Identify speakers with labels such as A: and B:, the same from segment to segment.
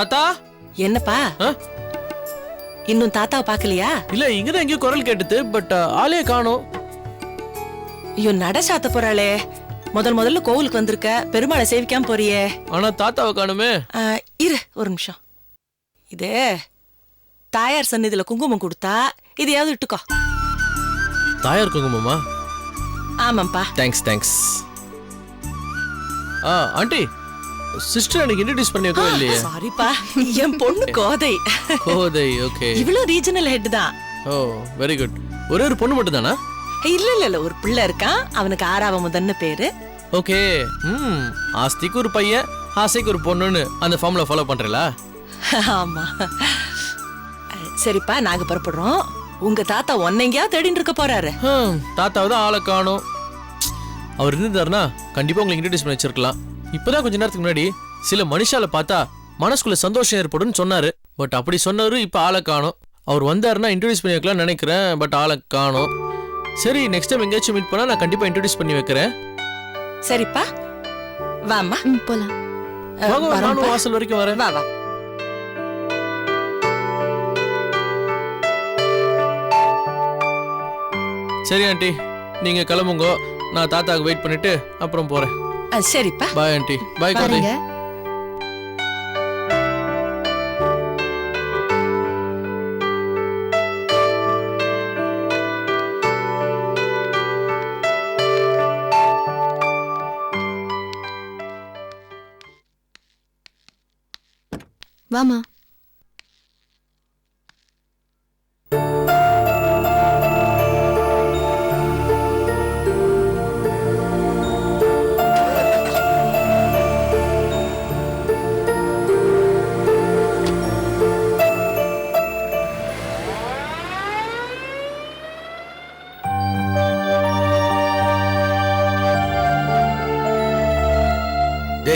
A: தாத்தா?
B: என்னப்பா? இன்னும் தாத்தாவை பார்க்கலையா?
A: இல்ல இங்கதான் எங்கேயோ குரல் கேட்டுது பட் ஆளே காணோம்.
B: ஐயோ நட சாத்த போறாளே. முதல் முதல்ல கோவிலுக்கு வந்திருக்க பெருமாளை சேவிக்காம போறியே.
A: ஆனா தாத்தாவை காணுமே.
B: இரு ஒரு நிமிஷம். இது தாயார் சந்நிதியில குங்குமம் கொடுத்தா இதையாவது இட்டுக்கோ.
A: தாயார் குங்குமமா?
B: ஆமாப்பா
A: தேங்க்ஸ் தேங்க்ஸ் ஆ ஆண்டி. சிஸ்டர் எனக்கு இன்ட்ரடியூஸ் பண்ணி வைக்கவே இல்லையே?
B: சாரிப்பா என் பொண்ணு கோதை.
A: கோதை ஓகே
B: இவ்வளவு ரீஜனல் ஹெட் தான்.
A: ஓ வெரி குட் ஒரே ஒரு பொண்ணு மட்டும் தானா
B: இல்ல இல்ல இல்ல. ஒரு பிள்ளை இருக்கான் அவனுக்கு ஆறாவ முதன்னு பேரு.
A: ஓகே ம் ஆஸ்திக்கு ஒரு பையன் ஆசைக்கு ஒரு பொண்ணுன்னு அந்த ஃபார்முலா ஃபாலோ பண்றீங்களா?
B: ஆமா. சரிப்பா நாங்க புறப்படுறோம். உங்க தாத்தா ஒன்னைங்கயா தேடிட்டு இருக்க போறாரு.
A: தாத்தாவை தான் ஆளை காணோம். அவர் இருந்திருந்தாருன்னா கண்டிப்பா உங்களுக்கு இன்ட்ரடியூஸ் பண்ணி வச்சிருக்கலாம். இப்பதான் கொஞ்ச நேரத்துக்கு முன்னாடி சில மனுஷால பார்த்தா மனசுக்குள்ள சந்தோஷம் ஏற்படும்னு சொன்னாரு. பட் அப்படி சொன்னவரு இப்ப ஆளை காணோம். அவர் வந்தாருன்னா இன்ட்ரடியூஸ் பண்ணி வைக்கலாம்னு நினைக்கிறேன் பட் ஆளை காணோம். சரி நெக்ஸ்ட் டைம் எங்கேயாச்சும் மீட் பண்ணா நான் கண்டிப்பா இன்ட்ரடியூஸ் பண்ணி வைக்கிறேன்.
B: சரிப்பா. வாம்மா.
C: ம் போலாம்.
A: வாங்க. நானும் வாசல் வரைக்கும் வரேன்.
B: வா வா.
A: சரி ஆண்டி. நீங்க கிளம்புங்க. நான் தாத்தாக்கு வெயிட் பண்ணிட்டு அப்புறம் போறேன்.
B: அஹ், சரிப்பா.
A: பாய் ஆண்டி பாய் கோதை
C: பாருங்க.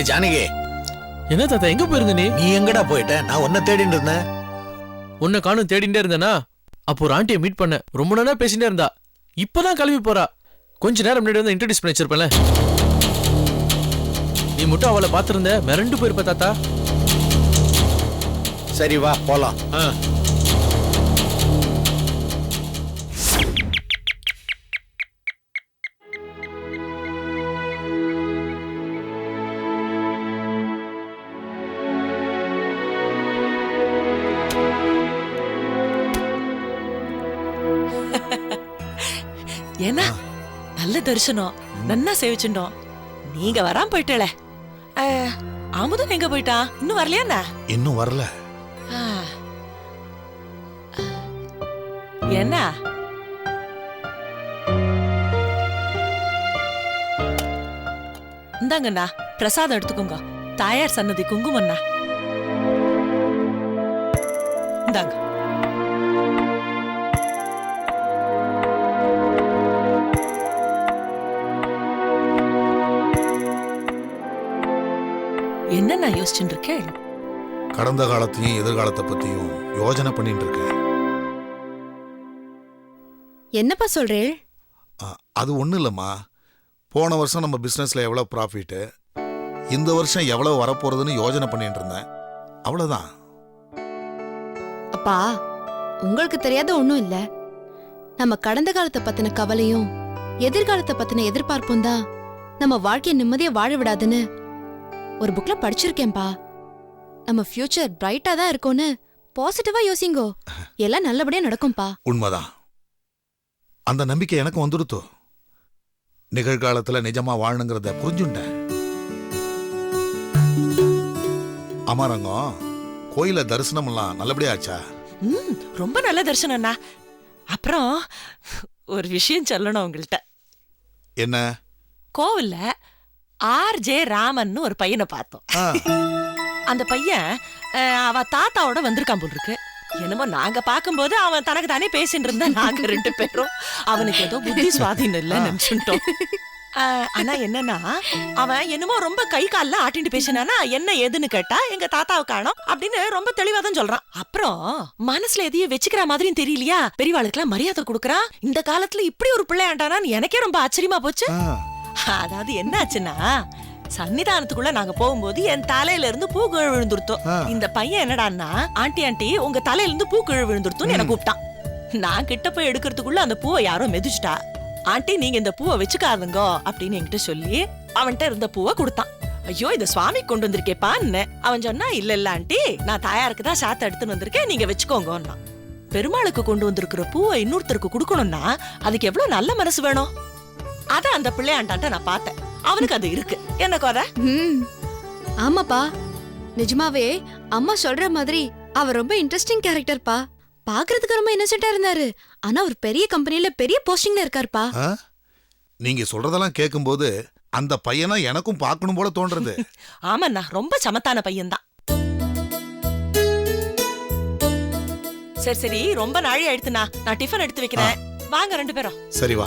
D: ஜானகி.
A: என்ன தாத்தா எங்க போயிருந்த நீ?
D: நீ எங்கடா போயிட்ட? நான் உன்னை தேடிட்டு இருந்தேன்.
A: உன்னை காணும் தேடிட்டே இருந்தேனா? அப்போ ஒரு ஆண்டியை மீட் பண்ண ரொம்ப நேரம் பேசிட்டே இருந்தா. இப்பதான் கிளம்பி போறா. கொஞ்ச நேரம் முன்னாடி வந்து இன்ட்ரடியூஸ் பண்ணி வச்சிருப்பேன்ல நீ மட்டும் அவளை பார்த்திருந்த? மிரண்டு போயிருப்ப தாத்தா.
D: சரி வா போலாம். ஆ.
B: ஏன்னா நல்ல தரிசனம் நன்னா சேவிச்சுட்டோம் நீங்க வராம போயிட்டல அமுதன் எங்க போயிட்டான் இன்னும் வரலையா
D: இன்னும் வரல.
B: என்ன? இந்தாங்கண்ணா பிரசாதம் எடுத்துக்கோங்க. தாயார் சன்னதி குங்குமண்ணா. இந்தாங்க. என்னண்ணா யோசிச்சுட்டு இருக்கேன்
D: கடந்த காலத்தையும் எதிர்காலத்தை பத்தியும் யோசனை பண்ணிட்டு இருக்கேன்
C: என்னப்பா சொல்றேள்?
D: ஆ, அது ஒண்ணும் இல்லம்மா. போன வருஷம் நம்ம பிசினஸ்ல எவ்வளவு ப்ராஃபிட் இந்த வருஷம் எவ்வளவு வரப்போறதுன்னு யோசனை பண்ணிட்டு இருந்தேன் அவ்வளவுதான்
C: அப்பா உங்களுக்கு தெரியாத ஒண்ணும் இல்ல. நம்ம கடந்த காலத்தை பத்தின கவலையும் எதிர்காலத்தை பத்தின எதிர்பார்ப்பும் தான் நம்ம வாழ்க்கைய நிம்மதியா வாழ விடாதுன்னு ஒரு புக்ல படிச்சிருக்கேன்பா. நம்ம ஃபியூச்சர் பிரைட்டா தான் இருக்கும்னு பாசிட்டிவா யோசிங்கோ. எல்லாம் நல்லபடியா நடக்கும்பா.
D: உண்மைதான். அந்த நம்பிக்கை எனக்கு வந்துடுத்தோ நிகழ்காலத்துல நிஜமா வாழணுங்கிறத புரிஞ்சுட்டேன். அமரங்கம் கோயில தரிசனம் எல்லாம் நல்லபடியா ஆச்சா?
B: ம் ரொம்ப நல்ல தரிசனம்ண்ணா அப்புறம் ஒரு விஷயம் சொல்லணும் உங்கள்கிட்ட
D: என்ன?
B: கோவில்ல ஆர் ஜே ராமன் ஒரு பையனை பார்த்தோம். அந்த பையன் அவ தாத்தாவோட வந்திருக்கான் போல் இருக்கு. என்னமோ நாங்க பாக்கும்போது அவன் தனக்கு தானே பேசிட்டு இருந்தா நாங்க ரெண்டு பேரும். அவனுக்கு ஏதோ புத்தி சுவாதீனம் இல்ல நினைச்சுட்டோம். ஆனா என்னன்னா அவன் என்னமோ ரொம்ப கை கால்ல ஆட்டிட்டு பேசினானா என்ன ஏதுன்னு கேட்டா எங்க தாத்தாவை காணோம் அப்படின்னு ரொம்ப தெளிவா தான் சொல்றான். அப்புறம் மனசுல எதையும் வச்சுக்கிற மாதிரியும் தெரியலையா? பெரியவாளுக்கெல்லாம் மரியாதை கொடுக்கறான். இந்த காலத்துல இப்படி ஒரு பிள்ளை ஆண்டானான்னு எனக்கே ரொம்ப ஆச்சரியமா போச்சு. அதாவது என்ன ஆச்சுன்னா சன்னிதானத்துக்குள்ள நாங்க போகும்போது என் தலையில இருந்து பூ கீழ விழுந்துருத்தோம். இந்த பையன் என்னடான்னா ஆண்டி ஆண்டி உங்க தலையில இருந்து பூ கீழ விழுந்துருத்தோம்னு என்ன கூப்பிட்டான். நான் கிட்ட போய் எடுக்கிறதுக்குள்ள அந்த பூவை யாரோ மிதிச்சிட்டா. ஆண்டி நீங்க இந்த பூவை வச்சுக்காதுங்க அப்படின்னு என்கிட்ட சொல்லி அவன்கிட்ட இருந்த பூவை கொடுத்தான். ஐயோ இத சுவாமி கொண்டு வந்திருக்கேப்பான்னு. அவன் சொன்னா இல்ல இல்ல ஆண்டி நான் தாயாருக்கு தான் சாத்த எடுத்துன்னு வந்திருக்கேன் நீங்க வச்சுக்கோங்கன்னா பெருமாளுக்கு கொண்டு வந்திருக்கிற பூவை இன்னொருத்தருக்கு கொடுக்கணும்னா அதுக்கு எவ்வளவு நல்ல மனசு வேணும்? அத அந்த பிள்ளையாண்டான்ட்ட நான் பார்த்தேன். அவனுக்கு அது இருக்கு. என்ன கோத?
C: ம். ஆமாப்பா. நிஜமாவே அம்மா சொல்ற மாதிரி அவர் ரொம்ப இன்ட்ரெஸ்டிங் கேரக்டர்ப்பா பாக்குறதுக்கு ரொம்ப இன்னசென்ட்டா இருந்தாரு. ஆனா ஒரு பெரிய கம்பெனில பெரிய போஸ்டிங்ல இருக்காருப்பா.
D: ஆ? நீங்க சொல்றதெல்லாம் கேட்கும்போது அந்த பையனை எனக்கும் பார்க்கணும் போல தோன்றது.
B: ஆமாண்ணா ரொம்ப சமத்தான பையன்தான். சரி சரி ரொம்ப நாழி ஆயிடுத்துண்ணா. நான் டிஃபன் எடுத்து வைக்கிறேன். வாங்க ரெண்டு பேரும்.
D: சரி வா.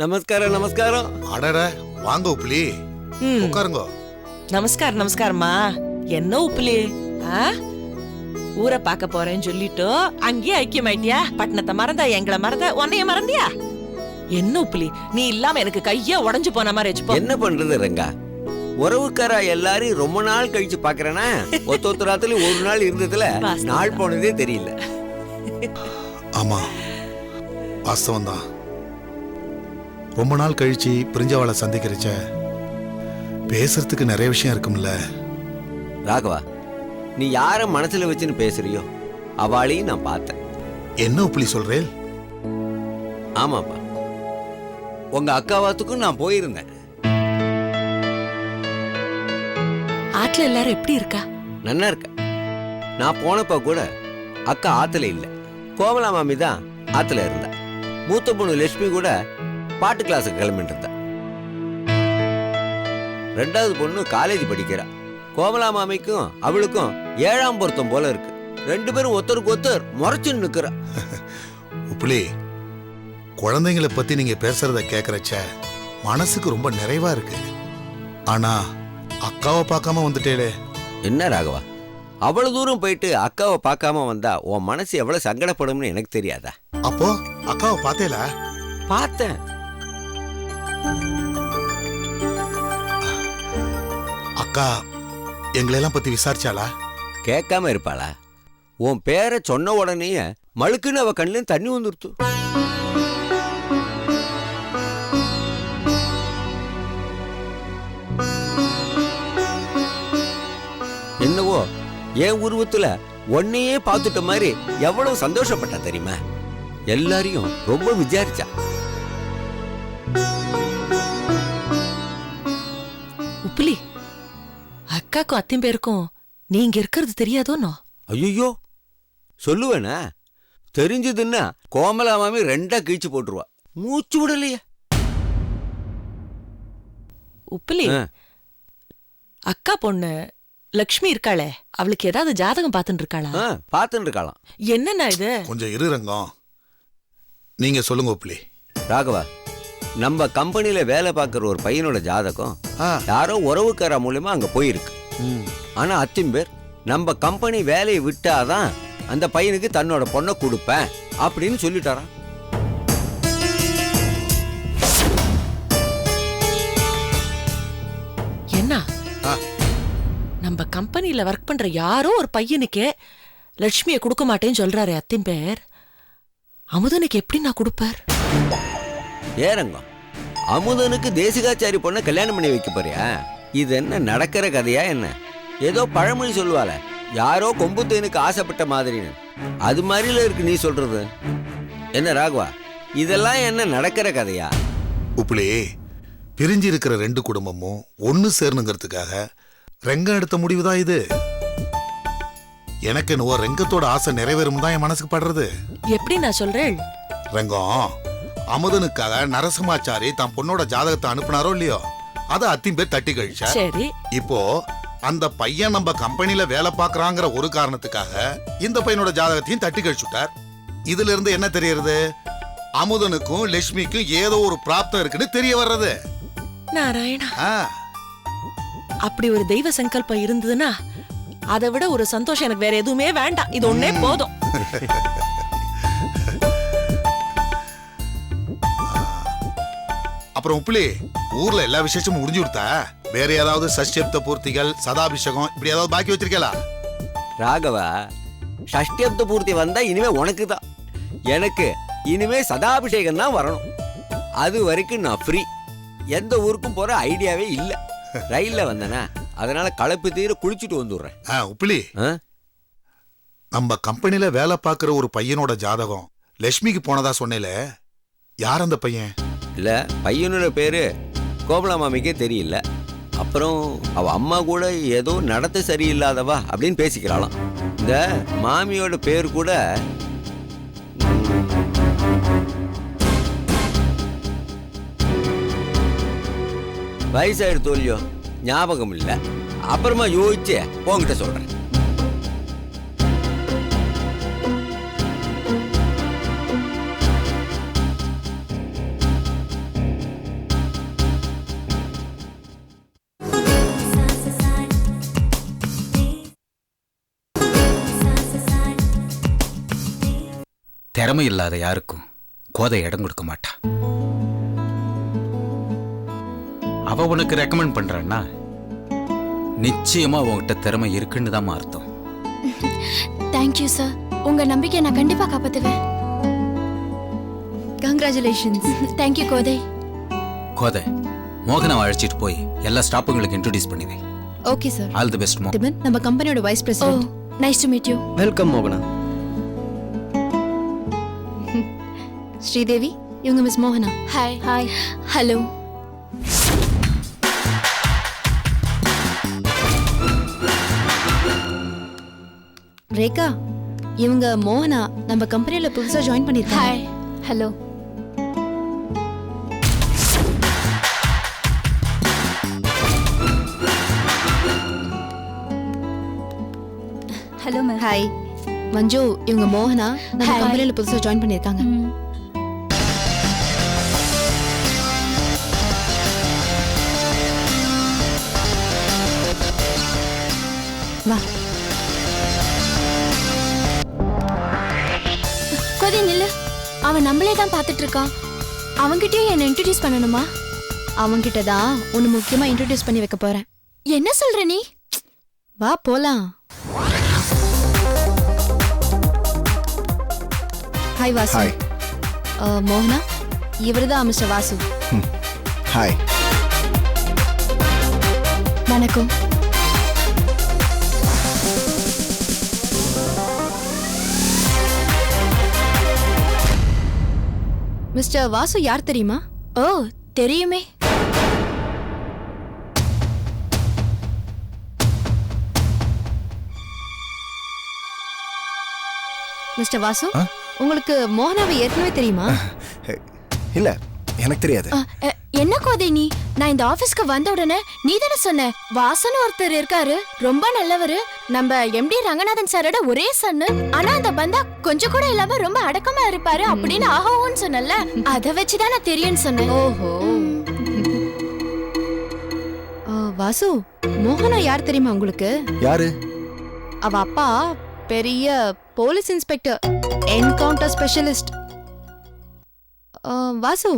E: நமஸ்காரம் நமஸ்காரம்.
D: அடட வாங்க உப்புலி.
B: ம்,
D: உட்காருங்க.
B: நமஸ்காரம் நமஸ்காரம்மா. என்ன உப்புலி? ஆ? ஊரை பார்க்க போறேன்னு சொல்லிட்டு அங்கேயே ஐக்கியமாயிட்டியா பட்டணத்தை மறந்தா எங்களை மறந்த உன்னைய மறந்தியா? என்ன உப்புலி? நீ இல்லாம எனக்கு கையே உடைஞ்சு போன மாதிரி வச்சுப்போ
E: என்ன பண்றது ரங்கா? உறவுக்காரா எல்லாரையும் ரொம்ப நாள் கழிச்சு பாக்குறேன்னா ஒத்த ஒத்தராத்துலயும் ஒரு நாள் இருந்ததுல
B: வாஸ்தவம்
E: நாள். போனதே தெரியல.
D: ஆமா. வாஸ்தவம் தான். ரொம்ப நாள் கழிச்சு பிரிஞ்சவாளை சந்திக்கிறச்ச பேசுறதுக்கு நிறைய விஷயம் இருக்கும்ல.
E: ராகவா நீ யார மனசுல வச்சுன்னு பேசுறியோ அவளையும் நான் பார்த்தேன்.
D: என்ன உப்புலி சொல்றேன்
E: ஆமாப்பா. உங்க அக்காவாத்துக்கும் நான் போயிருந்தேன்.
B: ஆட்ல எல்லாரும் எப்படி இருக்கா?
E: நன்னா இருக்க. நான் போனப்ப கூட அக்கா ஆத்துல இல்ல. கோமலா மாமி தான் ஆத்துல இருந்தா. மூத்த பொண்ணு லட்சுமி கூட பாட்டு கிளாஸுக்கு கிளம்பிட்டு இருந்தா. ரெண்டாவது பொண்ணு காலேஜ் படிக்கிறா. கோமலா மாமிக்கும் அவளுக்கும் ஏழாம் பொருத்தம் போல இருக்கு. ரெண்டு பேரும் ஒருத்தருக்கு ஒருத்தர் முறைச்சுன்னு நிக்கிறா.
D: உப்புலி குழந்தைங்களை பத்தி நீங்க பேசுறத கேக்குறச்ச மனசுக்கு ரொம்ப நிறைவா இருக்கு. ஆனா அக்காவை பார்க்காம வந்துட்டேளே.
E: என்ன ராகவா? அவ்வளவு தூரம் போயிட்டு அக்காவை பார்க்காம வந்தா உன் மனசு எவ்வளவு சங்கடப்படும்னு எனக்கு தெரியாதா?
D: அப்போ அக்காவை பார்த்தேல
E: பார்த்தேன்.
D: அக்கா எங்களெல்லாம் பத்தி விசாரிச்சாளா?
E: கேட்காம இருப்பாளா? உன் பேரை சொன்ன உடனேயே மழுக்குன்னு அவ கண்ணிலும் தண்ணி வந்துருத்து. என்னவோ என் உருவத்துல உன்னையே பார்த்துட்ட மாதிரி எவ்வளவு சந்தோஷப்பட்டா தெரியுமா? எல்லாரையும் ரொம்ப விசாரிச்சா.
B: உப்புலி அக்காக்கும் அத்தையும் பேருக்கும் நீங்க இருக்கிறது தெரியாதோனோ
E: ஐயோ சொல்லுவேனா. தெரிஞ்சதுன்னா கோமலா மாமி ரெண்டா கிழிச்சு போட்டுருவா. மூச்சு விடலையே.
B: உப்புலி
E: ஆ.
B: அக்கா பொண்ணு லக்ஷ்மி இருக்காளே அவளுக்கு ஏதாவது ஜாதகம் பார்த்துட்டு இருக்காளா?
E: ஆ, பார்த்துட்டு இருக்கலாம்
B: என்னண்ணா இது?
D: கொஞ்சம் இரு ரங்கம். நீங்க சொல்லுங்க உப்புலி.
E: ராகவா நம்ம கம்பெனில வேலை பார்க்குற ஒரு பையனோட ஜாதகம் யாரோ உறவுக்கார மூலியமா அங்க போயிருக்கு. ஆனா அத்திம்பேர் நம்ம கம்பெனி வேலையை விட்டாதான் அந்த பையனுக்கு தன்னோட பொண்ணை கொடுப்பேன் அப்படின்னு சொல்லிட்டாராம்
B: என்ன?
D: ஆ.
B: நம்ம கம்பெனில ஒர்க் பண்ற யாரோ ஒரு பையனுக்கு லட்சுமியை கொடுக்க மாட்டேன்னு சொல்றாரு அத்தின் பேர் அமுதனுக்கு எப்படி நான் கொடுப்பார்?
E: ஏறங்கம் அமுதனுக்கு தேசிகாச்சாரி பொண்ணை கல்யாணம் பண்ணி வைக்க போறியா? இது என்ன நடக்கிற கதையா என்ன? ஏதோ பழமொழி சொல்லுவாள யாரோ கொம்பு தேனுக்கு ஆசைப்பட்ட மாதிரின்னு. அது மாதிரில இருக்கு நீ சொல்றது. என்ன ராகவா இதெல்லாம் என்ன நடக்கிற கதையா?
D: உப்புலி பிரிஞ்சு இருக்கிற ரெண்டு குடும்பமும் ஒன்னு சேரணுங்கிறதுக்காக ரெங்கம் எடுத்த முடிவுதான் இது. எனக்கு என்னவோ ரெங்கத்தோட ஆசை நிறைவேறும் தான் என் மனசுக்கு படுறது.
B: எப்படி நான் சொல்றேன்?
D: ரெங்கம் அமுதனுக்காக நரசிம்மாச்சாரி தன் பொண்ணோட ஜாதகத்தை அனுப்புனாரோ இல்லையோ? அதை அத்தின் பேர் தட்டி கழிச்சா?
B: சரி.
D: இப்போ அந்த பையன் நம்ம கம்பெனில வேலை பார்க்கறாங்கிற ஒரு காரணத்துக்காக இந்த பையனோட ஜாதகத்தையும் தட்டி கழிச்சுட்டார் இதுல இருந்து என்ன தெரியறது? அமுதனுக்கும் லட்சுமிக்கும் ஏதோ ஒரு பிராப்தம் இருக்குன்னு தெரிய வர்றது.
B: நாராயணா.
D: ஆ,
B: அப்படி ஒரு தெய்வ சங்கல்பம் இருந்ததுன்னா அதை விட ஒரு சந்தோஷம் எனக்கு வேற எதுவுமே வேண்டாம். இது ஒண்ணே போதும்.
D: அப்புறம் உப்புலி ஊர்ல எல்லா விசேஷமும் முடிஞ்சு கொடுத்தா வேற ஏதாவது சஷ்டியப்த பூர்த்திகள் சதாபிஷேகம் இப்படி ஏதாவது பாக்கி வச்சிருக்கலா
E: ராகவா ஷஷ்டியப்த பூர்த்தி வந்தா இனிமே உனக்கு தான் எனக்கு இனிமே சதாபிஷேகம் தான் வரணும். அது வரைக்கும் நான் ஃப்ரீ எந்த ஊருக்கும் போற ஐடியாவே இல்லை. ரயில்ல வந்தேனா அதனால களைப்பு தீர குளிச்சுட்டு வந்துடுறேன்.
D: ஆ, உப்புலி.
E: ஆ?
D: நம்ம கம்பெனில வேலை பார்க்குற ஒரு பையனோட ஜாதகம் லட்சுமிக்கு போனதா சொன்னேல. யார் அந்த பையன்?
E: இல்லை பையனோட பேர் கோபலா மாமிக்கே தெரியல அப்புறம் அவள் அம்மா கூட ஏதோ நடத்த சரியில்லாதவா அப்படின்னு பேசிக்கிறாளாம். இந்த மாமியோட பேர் கூட வயசாயிரு தோல்வியோ ஞாபகம் இல்லை. அப்புறமா யோசிச்சு உங்ககிட்ட சொல்கிறேன்
F: திறமை இல்லாத யாருக்கும் கோதை இடம் கொடுக்க மாட்டா. அவ உனக்கு ரெக்கமெண்ட் பண்றான்னா நிச்சயமா உன்கிட்ட திறமை இருக்குன்னு தான் அர்த்தம்.
G: தேங்க்யூ சார் உங்க நம்பிக்கையை நான் கண்டிப்பா காப்பாத்துவேன்.
C: கங்க்ராச்சுலேஷன்ஸ்
G: தேங்க்யூ கோதை.
F: கோதை மோகனை அழைச்சிட்டு போய் எல்லா ஸ்டாஃபுங்களுக்கு இன்ட்ரோடியூஸ் பண்ணி வை
C: okay sir
F: all the best மோ
C: திபன் நம்ம கம்பெனியோட vice president
G: nice to meet you
H: welcome மோகனா.
C: ஸ்ரீதேவி இவங்க மிஸ் மோகனா?
G: ஹாய் ஹாய் ஹலோ
C: ரேகா இவங்க மோகனா நம்ம கம்பெனில புதுசா ஜாயின் பண்ணிருக்காங்க.
G: Hi hello hello ma'am
C: hi மஞ்சு இவங்க மோகனா நம்ம
G: Hi.
C: கம்பெனில புதுசா ஜாயின் பண்ணிருக்காங்க.
G: கோதை நில்லு அவன் நம்மளே தான் பார்த்துட்டு இருக்கான் அவன்கிட்டயும் என்ன இன்ட்ரடியூஸ் பண்ணணுமா?
C: அவன்கிட்ட தான் ஒன்னு முக்கியமா இன்ட்ரோடியூஸ் பண்ணி வைக்க போறேன்.
G: என்ன சொல்ற நீ?
C: வா போலாம். ஹாய் வாசு.
H: ஹாய்
C: மோகனா? இவர்தான் மிஸ்டர் வாசு.
H: ஹாய்
G: வணக்கம்.
C: மிஸ்டர் வாசு யார் தெரியுமா?
G: ஓ தெரியுமே.
C: மிஸ்டர் வாசு? உங்களுக்கு மோகனாவை ஏற்கனவே தெரியுமா?
H: இல்ல. எனக்கு தெரியாது.
G: என்ன கோதை நீ? நான் இந்த ஆபீஸ்க்கு வந்த உடனே நீ தானே சொன்ன. வாசன் ஒருத்தர் இருக்காரு. ரொம்ப நல்லவரு. நம்ம எம்டி ரங்கநாதன் சாரோட ஒரே சன்னு. ஆனா அந்த பந்தா கொஞ்சம் கூட இல்லாம ரொம்ப அடக்கமா இருப்பாரு அப்படின்னு ஆஹோன்னு சொன்னல அத வச்சுதான் நான் தெரியும்னு சொன்னேன்.
C: ஓஹோ. வாசு மோகனா யார் தெரியுமா உங்களுக்கு?
H: யாரு?
C: அவ அப்பா பெரிய police inspector encounter specialist. Vasu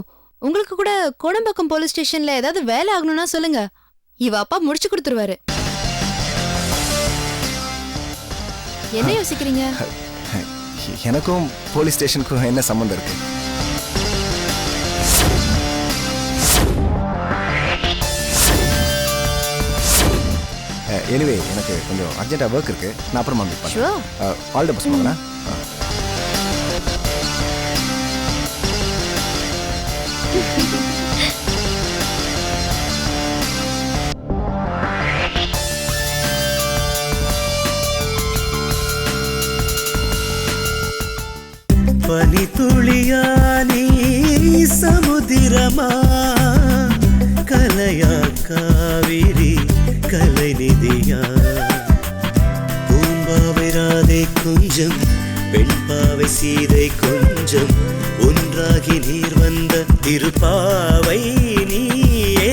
C: உங்களுக்கு கூட கோடம்பாக்கம் போலீஸ் ஸ்டேஷன்ல ஏதாவது வேலை ஆகணும்னா சொல்லுங்க. இவ அப்பா முடிச்சு கொடுத்துருவாரு. என்ன யோசிக்கிறீங்க?
H: எனக்கும் போலீஸ் ஸ்டேஷனுக்கும் என்ன சம்மந்தம் இருக்கு? எனிவே எனக்கு கொஞ்சம் அர்ஜென்ட்டாக ஒர்க் இருக்கு. நான் அப்புறமா மீட். பண்ணுறேன் ஆல் த பெஸ்ட்
I: పని తుళియా నీ సముదిరమా కలయా కావిరి கலைநிதியா பூம்பாவை ராதை கொஞ்சம் வெண்பாவை சீதை கொஞ்சம் உன் ஒன்றாகி நீர் வந்த திருப்பாவை நீயே.